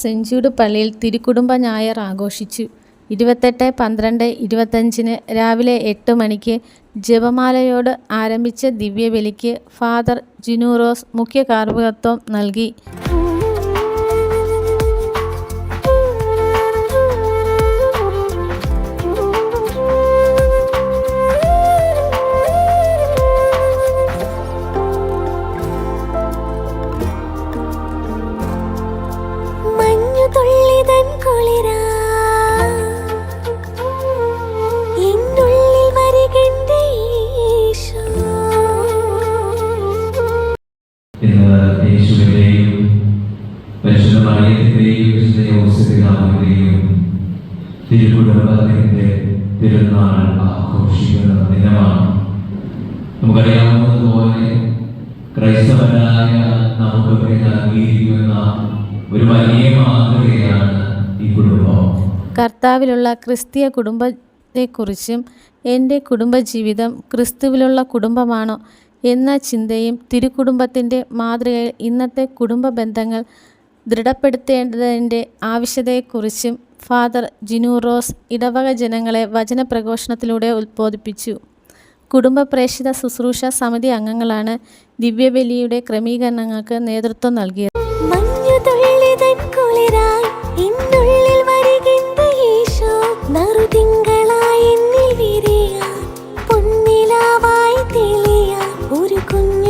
സെഞ്ചൂട് പള്ളിയിൽ തിരുക്കുടുംബ ഞായർ ആഘോഷിച്ചു. ഇരുപത്തെട്ട് പന്ത്രണ്ട് ഇരുപത്തഞ്ചിന് രാവിലെ എട്ട് മണിക്ക് ജപമാലയോട് ആരംഭിച്ച ദിവ്യബലിക്ക് ഫാദർ ജിനൂറോസ് മുഖ്യ കാർമ്മികത്വം നൽകി. ഇന്ന് യേശുവിന്റെയും പരിശുദ്ധ മറിയത്തിന്റെയും വിശുദ്ധ യോസഫിനാമത്തിന്റെയും തിരുക്കുടുംബത്തിന്റെ തിരുനാൾ ആഘോഷിക്കുന്ന ദിനമാണ്. നമുക്കറിയാവുന്നതുപോലെ ക്രൈസ്തവനായ നമുക്ക് നൽകിയിരിക്കുന്ന ഒരു വലിയ മാതൃകയാണ് ഈ കുടുംബം. കർത്താവിലുള്ള ക്രിസ്തീയ കുടുംബത്തെക്കുറിച്ചും എന്റെ കുടുംബജീവിതം ക്രിസ്തുവിലുള്ള കുടുംബമാണോ എന്ന ചിന്തയും തിരുക്കുടുംബത്തിന്റെ മാതൃകയിൽ ഇന്നത്തെ കുടുംബ ബന്ധങ്ങൾ ദൃഢപ്പെടുത്തേണ്ടതിന്റെ ആവശ്യതയെക്കുറിച്ചും ഫാദർ ജിനു റോസ് ഇടവക ജനങ്ങളെ വചനപ്രഘോഷണത്തിലൂടെ ഉത്ബോധിപ്പിച്ചു കുടുംബ പ്രേക്ഷിത ശുശ്രൂഷ സമിതി അംഗങ്ങളാണ് ദിവ്യബലിയുടെ ക്രമീകരണങ്ങൾക്ക് നേതൃത്വം നൽകിയത്. kun